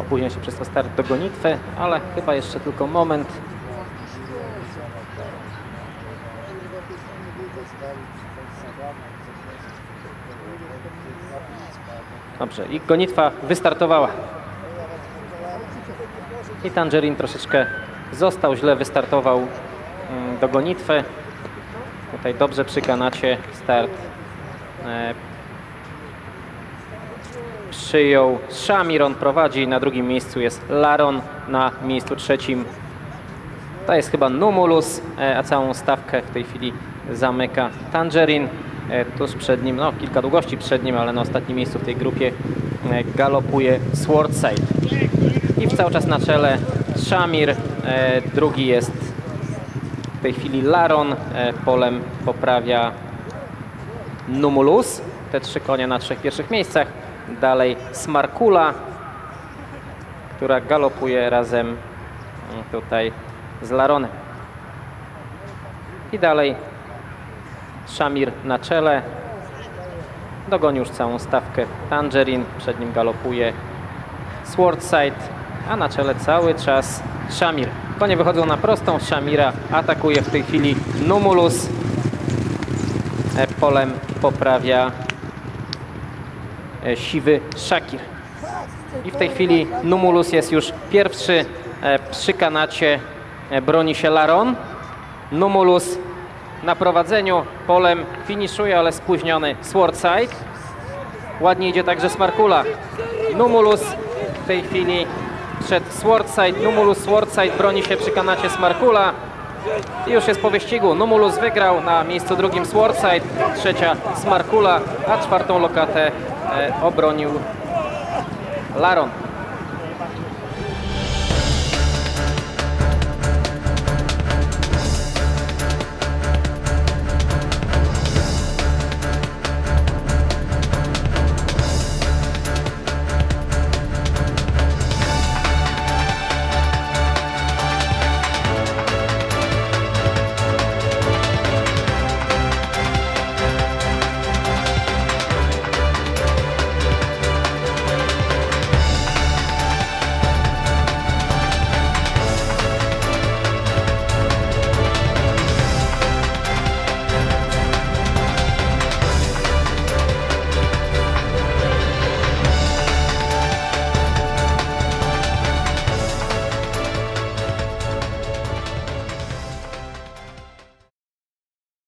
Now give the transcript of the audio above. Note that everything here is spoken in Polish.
opóźnia się przez to start do gonitwy, ale chyba jeszcze tylko moment. Dobrze, i gonitwa wystartowała. I Tangerine troszeczkę został, źle wystartował mm, do gonitwy. Tutaj dobrze przy kanacie start e, przyjął Shamiron prowadzi, na drugim miejscu jest Laron, na miejscu trzecim to jest chyba Numulus, e, a całą stawkę w tej chwili zamyka Tangerine. E, Tuż przed nim, no kilka długości przed nim, ale na ostatnim miejscu w tej grupie e, galopuje Swordside. I cały czas na czele Shamir, e, drugi jest w tej chwili Laron, polem poprawia Numulus. Te trzy konie na trzech pierwszych miejscach. Dalej Smarkula, która galopuje razem mm, tutaj z Laronem. I dalej Shamir na czele. Dogoni już całą stawkę Tangerine. Przed nim galopuje Swordside, a na czele cały czas Shamir. Konie wychodzą na prostą. Shamira atakuje w tej chwili Numulus. E, Polem poprawia siwy Shakir. I w tej chwili Numulus jest już pierwszy e, przy kanacie. e, Broni się Laron. Numulus na prowadzeniu. Polem finiszuje, ale spóźniony Swordside. Ładnie idzie także Smarkula. Numulus w tej chwili przed Swordside. Numulus Swordside broni się przy kanacie Smarkula. I już jest po wyścigu. Numulus wygrał na miejscu drugim Swordside, trzecia Smarkula, a czwartą lokatę e, obronił Laron.